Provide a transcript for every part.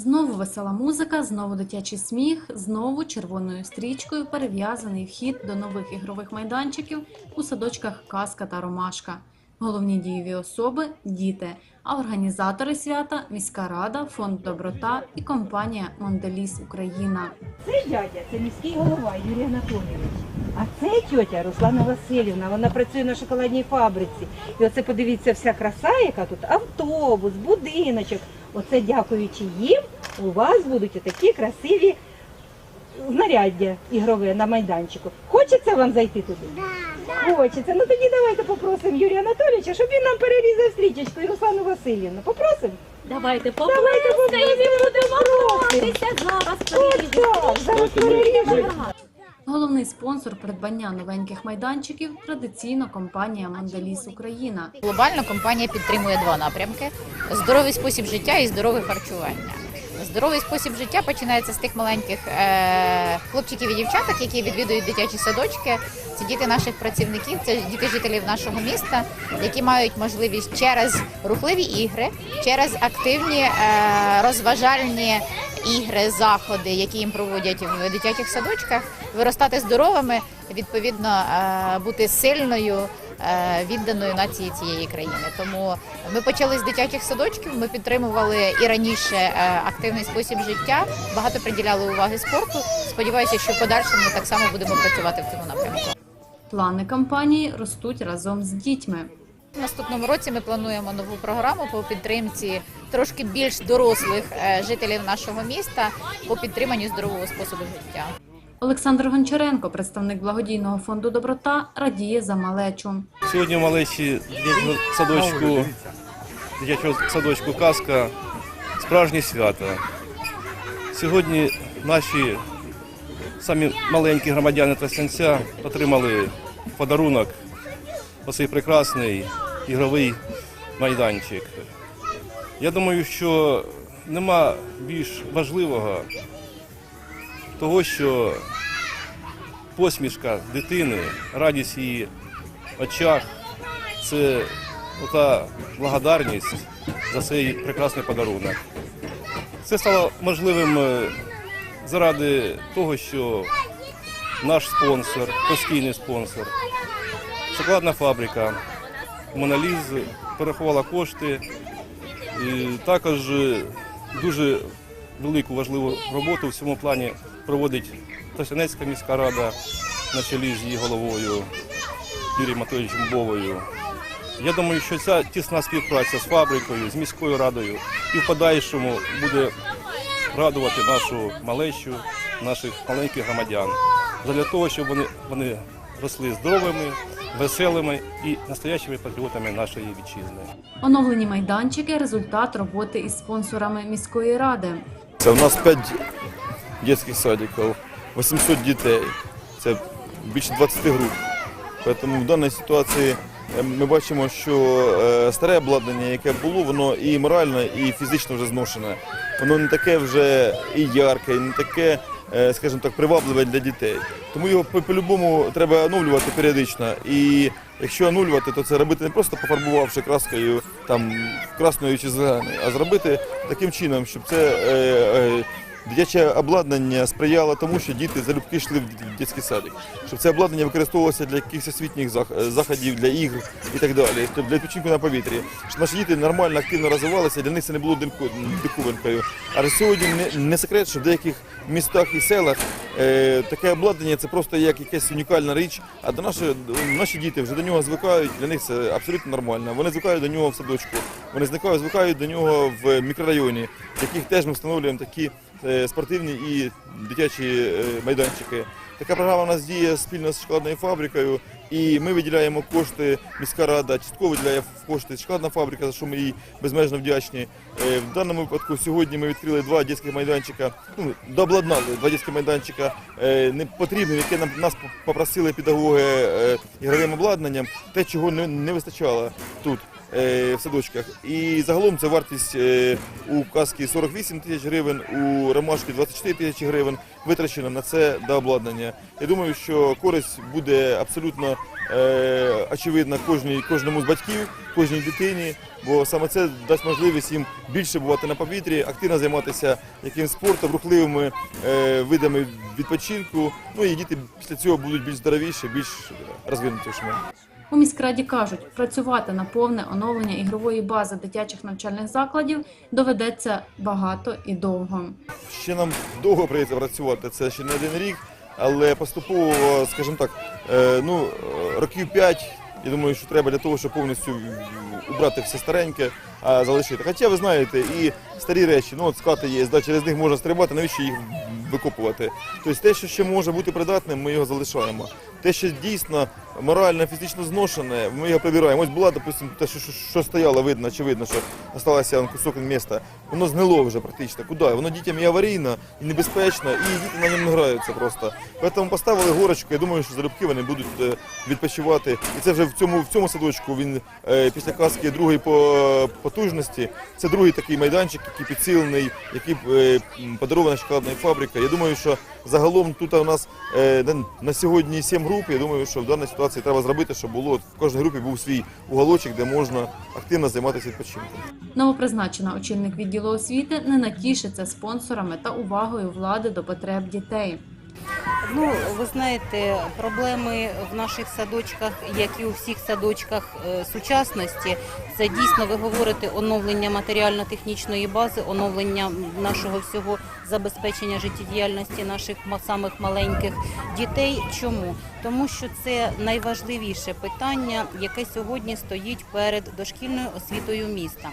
Знову весела музика, знову дитячий сміх, знову червоною стрічкою перев'язаний вхід до нових ігрових майданчиків у садочках Казка та Ромашка. Головні дієві особи діти, а організатори свята міська рада, фонд Доброта і компанія Монделіс Україна. Це дядя, це міський голова Юрій Анатолійович. А це тьотя Руслана Васильівна, вона працює на шоколадній фабриці. І оце подивіться вся краса, яка тут автобус, будиночок. Оце дякуючи їм, у вас будуть такі красиві знаряддя ігрове на майданчику. Хочеться вам зайти туди? Хочеться. Ну тоді давайте попросимо Юрія Анатолійовича, щоб він нам перерізав стрічечку і Руслану Васильівну. Попросимо? Давайте поплескаємо і будемо попросимо. боротися зараз. Ось зараз переріжемо. Головний спонсор придбання новеньких майданчиків традиційно компанія Монделіс Україна. Глобально компанія підтримує два напрямки: здоровий спосіб життя і здорове харчування. Здоровий спосіб життя починається з тих маленьких е- хлопчиків і дівчаток, які відвідують дитячі садочки. Це діти наших працівників, це діти жителів нашого міста, які мають можливість через рухливі ігри, через активні е- розважальні ігри, заходи, які їм проводять в дитячих садочках, виростати здоровими, відповідно е- бути сильною е, відданою нації цієї країни. Тому ми почали з дитячих садочків. Ми підтримували і раніше е, активний спосіб життя, багато приділяли уваги спорту. Сподіваюся, що в подальшому ми так само будемо працювати в цьому напрямку. Плани компанії ростуть разом з дітьми. В наступному році ми плануємо нову програму по підтримці трошки більш дорослих е, жителів нашого міста по підтриманню здорового способу життя. Олександр Гончаренко, представник благодійного фонду Доброта, радіє за малечу. Сьогодні малечі дитячого садочку, дитячого садочку казка справжнє свято. Сьогодні наші самі маленькі громадяни Тростянця отримали подарунок оцей прекрасний ігровий майданчик. Я думаю, що нема більш важливого того, що посмішка дитини, радість її очах це ота благодарність за цей прекрасний подарунок. Це стало можливим е, заради того, що наш спонсор, постійний спонсор, шоколадна фабрика Моноліз порахувала кошти. І також е, дуже велику важливу роботу в цьому плані проводить Тростянецька міська рада на чолі з її головою Юрієм Матвійовичем Бовою. Я думаю, що ця тісна співпраця з фабрикою, з міською радою і в подальшому буде радувати нашу малечу, наших маленьких громадян. Для того, щоб вони, вони росли здоровими, веселими і настоящими патріотами нашої вітчизни. Оновлені майданчики результат роботи із спонсорами міської ради. Це у нас 5 дитячих садиків, 800 дітей. Це більше 20 груп. Тому в даній ситуації е, ми бачимо, що е, старе обладнання, яке було, воно і морально, і фізично вже зношене. Воно не таке вже і ярке, і не таке, скажімо так, привабливе для дітей. Тому його по- по-любому треба оновлювати періодично. І якщо оновлювати, то це робити не просто пофарбувавши краскою там красною чи зеленою, а зробити таким чином, щоб це е, е, дитяче обладнання сприяло тому, що діти залюбки йшли в дитячий садик, щоб це обладнання використовувалося для якихось освітніх заходів, для ігр і так далі, тобто для відпочинку на повітрі. Щоб наші діти нормально, активно розвивалися, для них це не було диковинкою. Але сьогодні не, секрет, що в деяких містах і селах е, таке обладнання це просто як якась унікальна річ. А до наші, наші діти вже до нього звикають, для них це абсолютно нормально. Вони звикають до нього в садочку, вони звикають, звикають до нього в мікрорайоні, в яких теж ми встановлюємо такі спортивні і дитячі е, майданчики. Така програма у нас діє спільно з шоколадною фабрикою, і ми виділяємо кошти. Міська рада частково виділяє кошти шоколадна фабрика, за що ми їй безмежно вдячні. Е, В даному випадку сьогодні ми відкрили два дитячих майданчика. Ну дообладнали два дитячі майданчика е, не потрібні, які нам нас попросили педагоги е, ігровим обладнанням. Те, чого не, не вистачало тут. Е, в садочках. І загалом це вартість е, у казки 48 тисяч гривень, у ромашки 24 тисячі гривень витрачено на це до обладнання. Я думаю, що користь буде абсолютно е, очевидна кожній, кожному з батьків, кожній дитині, бо саме це дасть можливість їм більше бувати на повітрі, активно займатися якимсь спортом, рухливими видами відпочинку. Ну і діти після цього будуть більш здоровіші, більш розвинутішими. У міськраді кажуть, працювати на повне оновлення ігрової бази дитячих навчальних закладів доведеться багато і довго. Ще нам довго прийдеться працювати, це ще не один рік, але поступово, скажімо так, е, ну, років 5, я думаю, що треба для того, щоб повністю убрати все стареньке, а залишити. Хоча ви знаєте, і старі речі, ну от скати є, да, через них можна стрибати, навіщо їх викопувати. Тобто те, що ще може бути придатним, ми його залишаємо. Те, що дійсно морально, фізично зношене, ми його прибираємо. Ось була, допустимо, те, що, що, що стояло, видно, очевидно, що залишився кусок міста. Воно знило вже практично. Куди? Воно дітям і аварійно, і небезпечно, і діти на ньому не граються просто. Тому поставили горочку, я думаю, що залюбки вони будуть е, відпочивати. І це вже в цьому, в цьому садочку він е, після казки другої по потужності. Це другий такий майданчик, який підсилений, який е, подарована шоколадна фабрика. Я думаю, що загалом тут у нас на- сьогодні сім груп. Я думаю, що в даній ситуації треба зробити, щоб було в кожній групі був свій уголочок, де можна активно займатися відпочинком. Новопризначена очільник відділу освіти не натішиться спонсорами та увагою влади до потреб дітей. Ну, ви знаєте, проблеми в наших садочках, як і у всіх садочках е, сучасності, це дійсно ви говорите оновлення матеріально-технічної бази, оновлення нашого всього забезпечення життєдіяльності наших самих маленьких дітей. Чому? Тому що це найважливіше питання, яке сьогодні стоїть перед дошкільною освітою міста.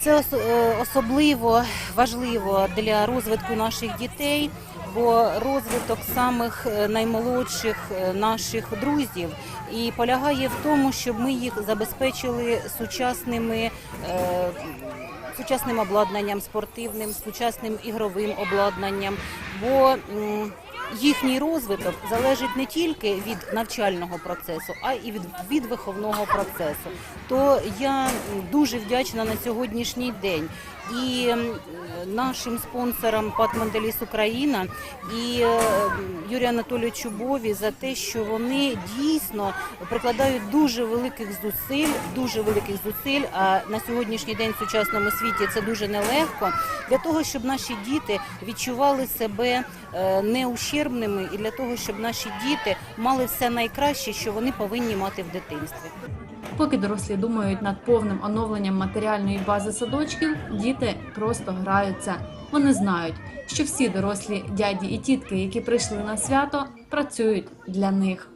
Це е, особливо важливо для розвитку наших дітей, бо розвиток самих е, наймолодших е, наших друзів і полягає в тому, щоб ми їх забезпечили сучасними. е, Сучасним обладнанням спортивним, сучасним ігровим обладнанням, бо їхній розвиток залежить не тільки від навчального процесу, а й від, від виховного процесу. То я дуже вдячна на сьогоднішній день і нашим спонсорам ПАТ Монделіс Україна і е, Юрію Анатолійовичу Бові за те, що вони дійсно прикладають дуже великих зусиль, дуже великих зусиль. А на сьогоднішній день в сучасному світі це дуже нелегко для того, щоб наші діти відчували себе е, неущербними, і для того, щоб наші діти мали все найкраще, що вони повинні мати в дитинстві. Поки дорослі думають над повним оновленням матеріальної бази садочків, діти просто граються. Вони знають, що всі дорослі дяді і тітки, які прийшли на свято, працюють для них.